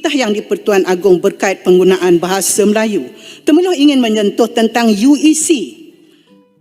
Titah yang di-Pertuan Agong berkait penggunaan bahasa Melayu. Temeloh ingin menyentuh tentang UEC.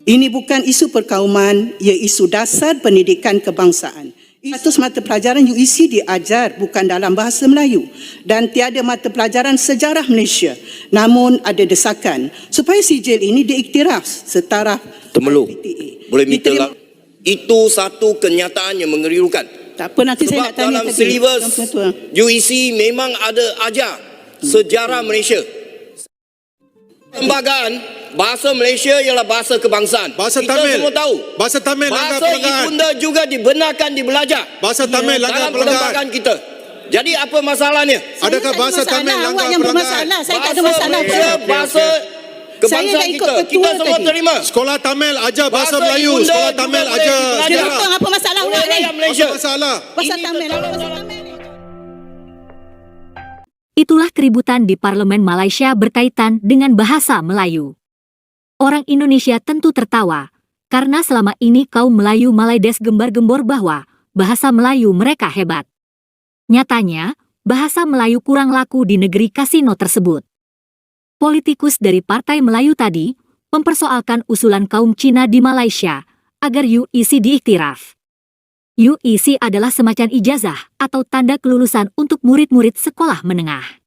Ini bukan isu perkauman, ia isu dasar pendidikan kebangsaan. Status mata pelajaran UEC diajar bukan dalam bahasa Melayu dan tiada mata pelajaran sejarah Malaysia. Namun ada desakan supaya sijil ini diiktiraf setaraf Temeluk. PTA. Boleh minta Diterima- lah. Itu satu kenyataan yang mengeriukan. Tak apa nanti saya Sebab nak tanya dalam tadi. silibus Tuan Ketua. UEC memang ada ajar sejarah Malaysia. Lembagaan bahasa Malaysia ialah bahasa kebangsaan. Bahasa Kita Tamil. semua tahu. Bahasa Tamil langgar Bahasa perenggan. ibunda juga dibenarkan dibelajar Bahasa Tamil langgar dalam perenggan. perlembagaan kita. Jadi apa masalahnya? Saya Adakah bahasa Tamil awak langgar yang perenggan? bermasalah. Saya tak ada Bahasa masalah apa. Malaysia, bahasa Saya kebangsaan dah ikut kita. ketua Kita semua tadi. terima. Sekolah Tamil ajar bahasa Bahasa Melayu. ibunda Sekolah Tamil ajar potong apa masalah awak ni? Apa masalah? Pasal Tamil? Itulah keributan di Parlemen Malaysia berkaitan dengan bahasa Melayu. Orang Indonesia tentu tertawa karena selama ini kaum Melayu Malaides gembar-gembor bahwa bahasa Melayu mereka hebat. Nyatanya, bahasa Melayu kurang laku di negeri kasino tersebut. Politikus dari Partai Melayu tadi mempersoalkan usulan kaum Cina di Malaysia agar UEC diiktiraf. UEC adalah semacam ijazah atau tanda kelulusan untuk murid-murid sekolah menengah.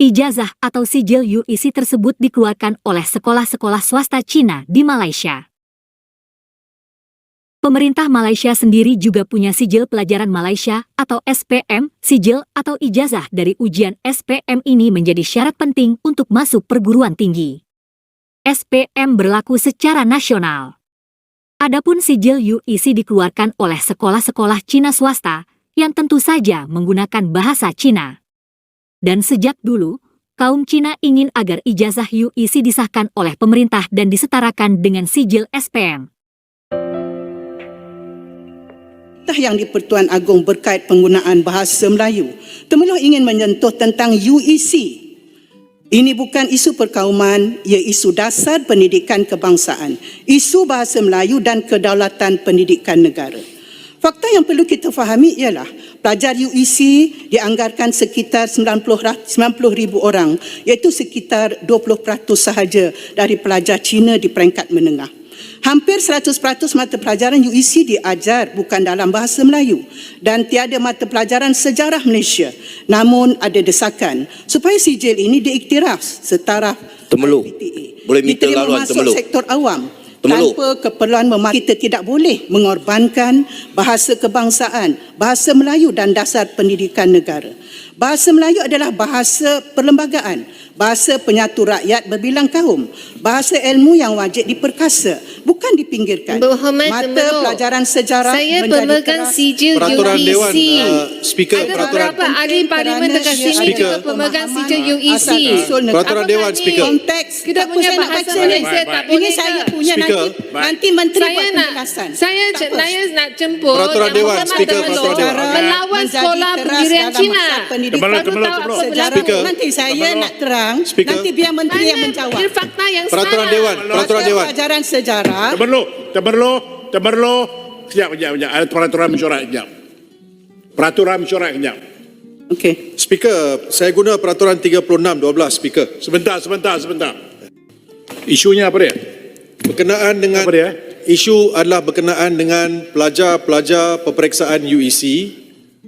Ijazah atau sijil UEC tersebut dikeluarkan oleh sekolah-sekolah swasta Cina di Malaysia. Pemerintah Malaysia sendiri juga punya sijil pelajaran Malaysia atau SPM. Sijil atau ijazah dari ujian SPM ini menjadi syarat penting untuk masuk perguruan tinggi. SPM berlaku secara nasional. Adapun sijil UEC dikeluarkan oleh sekolah-sekolah Cina swasta yang tentu saja menggunakan bahasa Cina. Dan sejak dulu, kaum Cina ingin agar ijazah UEC disahkan oleh pemerintah dan disetarakan dengan sijil SPM. Yang di-Pertuan Agong berkait penggunaan bahasa Melayu. Temeloh ingin menyentuh tentang UEC. Ini bukan isu perkauman, ia isu dasar pendidikan kebangsaan. Isu bahasa Melayu dan kedaulatan pendidikan negara. Fakta yang perlu kita fahami ialah pelajar UEC dianggarkan sekitar 90 ra- 90 ribu orang iaitu sekitar 20% sahaja dari pelajar Cina di peringkat menengah. Hampir 100% mata pelajaran UEC diajar bukan dalam bahasa Melayu dan tiada mata pelajaran sejarah Malaysia. Namun ada desakan supaya sijil ini diiktiraf setaraf Temeluk. PTA. Boleh minta Diterima laluan masuk Temeluk. sektor awam Temeluk. tanpa keperluan memahami kita tidak boleh mengorbankan bahasa kebangsaan, bahasa Melayu dan dasar pendidikan negara. Bahasa Melayu adalah bahasa perlembagaan, bahasa penyatu rakyat berbilang kaum, bahasa ilmu yang wajib diperkasa, bukan dipinggirkan. Berhormat Mata Temeluk. pelajaran sejarah Saya menjadi pemegang sijil Peraturan UEC. Dewan, uh, Speaker, Ada peraturan- beberapa ahli parlimen dekat sini Speaker. juga pemegang sijil UEC. Peraturan Apakah Dewan, Speaker. Konteks Kita tak punya saya bahasa baca. Malaysia tak Ini boleh saya ke? punya Speaker. nanti nanti menteri Saya buat nak penjelasan. saya saya nak jemput Peraturan Dewan, Speaker, Peraturan Dewan. melawan sekolah pendirian Cina. Baru tahu apa temeluk. Sejarah Speaker. nanti saya nak terang, Speaker. nanti biar menteri yang menjawab. Ini fakta yang Peraturan. Dewan, Peraturan Dewan. Pelajaran sejarah Temerloh, temerloh, temerloh. Sekejap, sekejap, sekejap. Ada peraturan mesyuarat sekejap. Peraturan mesyuarat sekejap. Okey. Speaker, saya guna peraturan 36-12, Speaker. Sebentar, sebentar, sebentar. Isunya apa dia? Berkenaan dengan Apa dia? isu adalah berkenaan dengan pelajar-pelajar peperiksaan UEC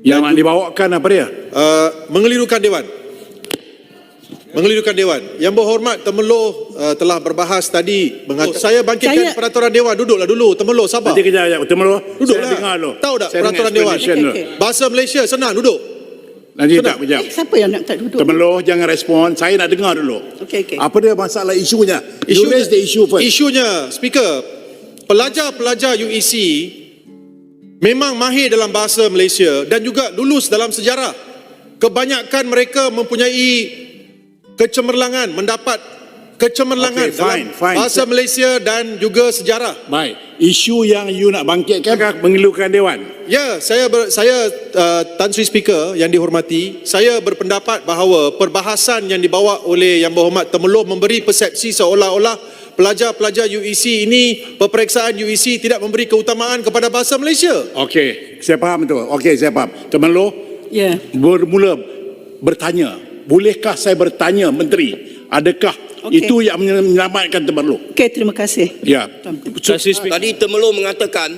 Yang nak dibawakan apa dia? uh, mengelirukan Dewan. Mengelirukan Dewan. Yang berhormat Temeloh uh, telah berbahas tadi. Mengat- saya bangkitkan Saya- peraturan Dewan. Duduklah dulu. Temeloh, sabar. Nanti kejap, kejap. Temerloh. Duduklah. Saya dengar dulu. Tahu tak Saya peraturan Dewan? dulu. okey. Bahasa Malaysia, senang. Duduk. Nanti Senang. tak, kejap. Eh, siapa yang nak tak duduk? Temerloh jangan respon. Saya nak dengar dulu. Okey, okey. Apa dia masalah isunya? You raise the issue first. Isunya, Speaker, pelajar-pelajar UEC memang mahir dalam bahasa Malaysia dan juga lulus dalam sejarah. Kebanyakan mereka mempunyai kecemerlangan, mendapat kecemerlangan Okey, fine, dalam fine. bahasa Malaysia dan juga sejarah. Baik. Isu yang you nak bangkitkan mengeluhkan Dewan. Ya, saya ber, saya uh, Tan Sri Speaker yang dihormati, saya berpendapat bahawa perbahasan yang dibawa oleh Yang Berhormat Temeloh memberi persepsi seolah-olah pelajar-pelajar UEC ini peperiksaan UEC tidak memberi keutamaan kepada bahasa Malaysia. Okey, saya faham tu. Okey, saya faham. Temerloh Ya. bermula bertanya, bolehkah saya bertanya Menteri, adakah Okey. itu yang menyelamatkan Temerloh? Okey, terima kasih. Ya. Speaker. Tadi Temelloh mengatakan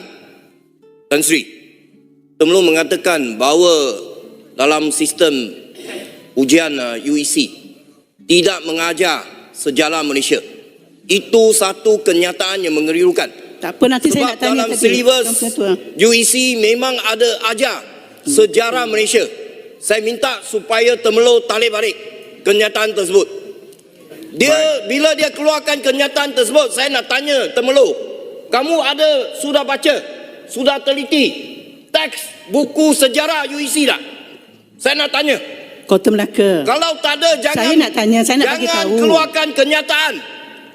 Tan Sri Temelloh mengatakan bahawa dalam sistem ujian uh, UEC tidak mengajar sejarah Malaysia. Itu satu kenyataan yang mengerirukan. Tak apa nanti saya Sebab nak tanya dalam tadi. silibus Tuan Pengetua. UEC memang ada ajar sejarah Malaysia. Saya minta supaya Temelloh tarik balik kenyataan tersebut. Dia bila dia keluarkan kenyataan tersebut, saya nak tanya Temelloh, kamu ada sudah baca, sudah teliti teks buku sejarah UEC tak? Saya nak tanya. Kota Melaka. Kalau tak ada jangan Saya nak tanya, saya nak bagi jangan tahu. keluarkan kenyataan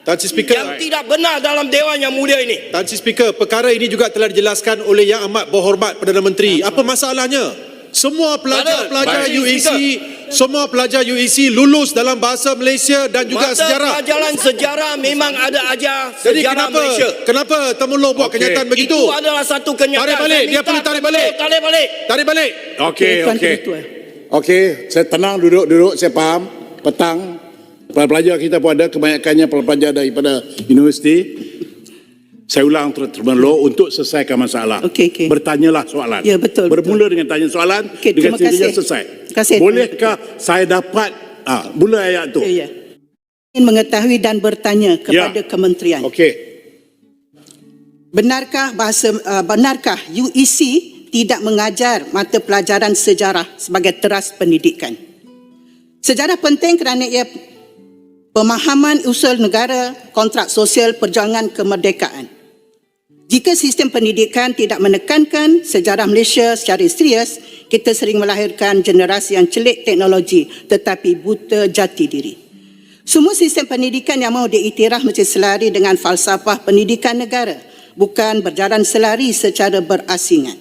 Tan Sri Speaker. yang tidak benar dalam dewan yang mulia ini. Tan Sri Speaker, perkara ini juga telah dijelaskan oleh Yang Amat Berhormat Perdana Menteri. Apa masalahnya? Semua pelajar-pelajar Baik. UEC, semua pelajar UEC lulus dalam bahasa Malaysia dan juga Mata sejarah. pelajaran sejarah memang ada ajar Jadi sejarah kenapa Malaysia. kenapa Temulo buat Okey. kenyataan begitu? Itu adalah satu kenyataan. Tarik balik, dia perlu tarik balik. Tarik balik. Tarik balik. Okey, okey. Okey, saya tenang duduk-duduk, saya faham. Petang, pelajar kita pun ada kebanyakannya pelajar daripada universiti. Saya ulang ter- Temerloh untuk selesaikan masalah. Okey, okey. Bertanyalah soalan. Ya, betul, Bermula dengan tanya soalan, Okey, dengan sendirinya selesai. Kasih, Bolehkah saya dapat ah, mula ayat tu? Ya, ya. Ingin mengetahui dan bertanya kepada Ya. kementerian. Okey. Benarkah bahasa uh, benarkah UEC tidak mengajar mata pelajaran sejarah sebagai teras pendidikan? Sejarah penting kerana ia pemahaman usul negara, kontrak sosial perjuangan kemerdekaan. Jika sistem pendidikan tidak menekankan sejarah Malaysia secara serius, kita sering melahirkan generasi yang celik teknologi tetapi buta jati diri. Semua sistem pendidikan yang mahu diiktiraf mesti selari dengan falsafah pendidikan negara, bukan berjalan selari secara berasingan.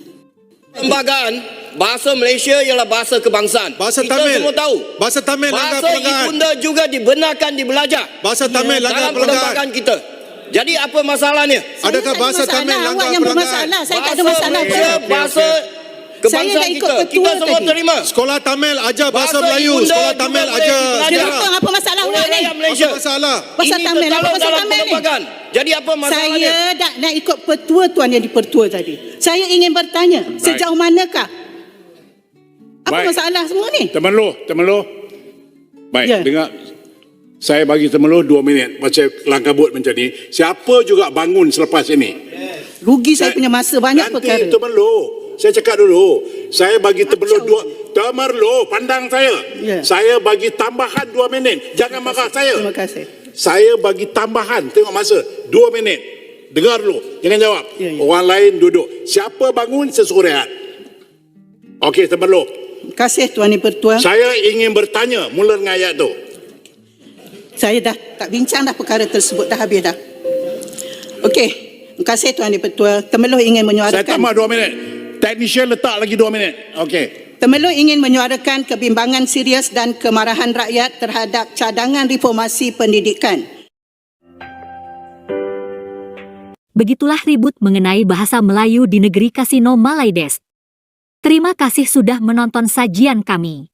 Lembagaan bahasa Malaysia ialah bahasa kebangsaan. Bahasa Kita Tamil. semua tahu. Bahasa Tamil langgar Bahasa ibunda juga dibenarkan dibelajar Bahasa Tamil langgar dalam perlembagaan. perlembagaan kita. Jadi apa masalahnya? Adakah Saya tak ada bahasa masalah, Tamil langgar Awak yang bermasalah, saya tak ada Bahasa masalah. Malaysia, bahasa Saya kebangsaan dah ikut kita. ketua Kita semua tadi. terima. Sekolah Tamil ajar bahasa Bahasa Melayu, ibunda sekolah Tamil ajar sejarah. apa, apa masalah awak ni? Malaysia. Apa masalah? Ini Tamil, apa dalam Tamil ni? Jadi apa masalahnya? Saya dah nak ikut petua tuan yang dipertua tadi. Saya ingin bertanya, sejauh manakah? Apa Baik. masalah semua ni? Temerloh, Temerloh. Baik, Ya. dengar. Saya bagi Temerloh dua minit. Macam langkah buat macam ni. Siapa juga bangun selepas ini? Rugi saya punya masa banyak Nanti perkara. Temerloh. Saya cakap dulu. Saya bagi Macam- dua. Temerloh, pandang saya. Ya. Saya bagi tambahan dua minit. Jangan marah saya. Terima kasih. Saya bagi tambahan. Tengok masa. Dua minit. Dengar dulu. Jangan jawab. Ya, ya. Orang lain duduk. Siapa bangun, saya suruh rehat. Okey, Temerloh. Terima kasih Tuan Yang Pertua. Saya ingin bertanya mula dengan ayat tu. Saya dah tak bincang dah perkara tersebut dah habis dah. Okey. Terima kasih Tuan Pertua. Temeloh ingin Saya menyuarakan tambah dua minit. Technician letak lagi dua minit. Okey. Temeloh ingin menyuarakan kebimbangan serius dan kemarahan rakyat terhadap cadangan reformasi pendidikan. Begitulah ribut mengenai bahasa Melayu di negeri Kasino Malaides. Terima kasih sudah menonton sajian kami.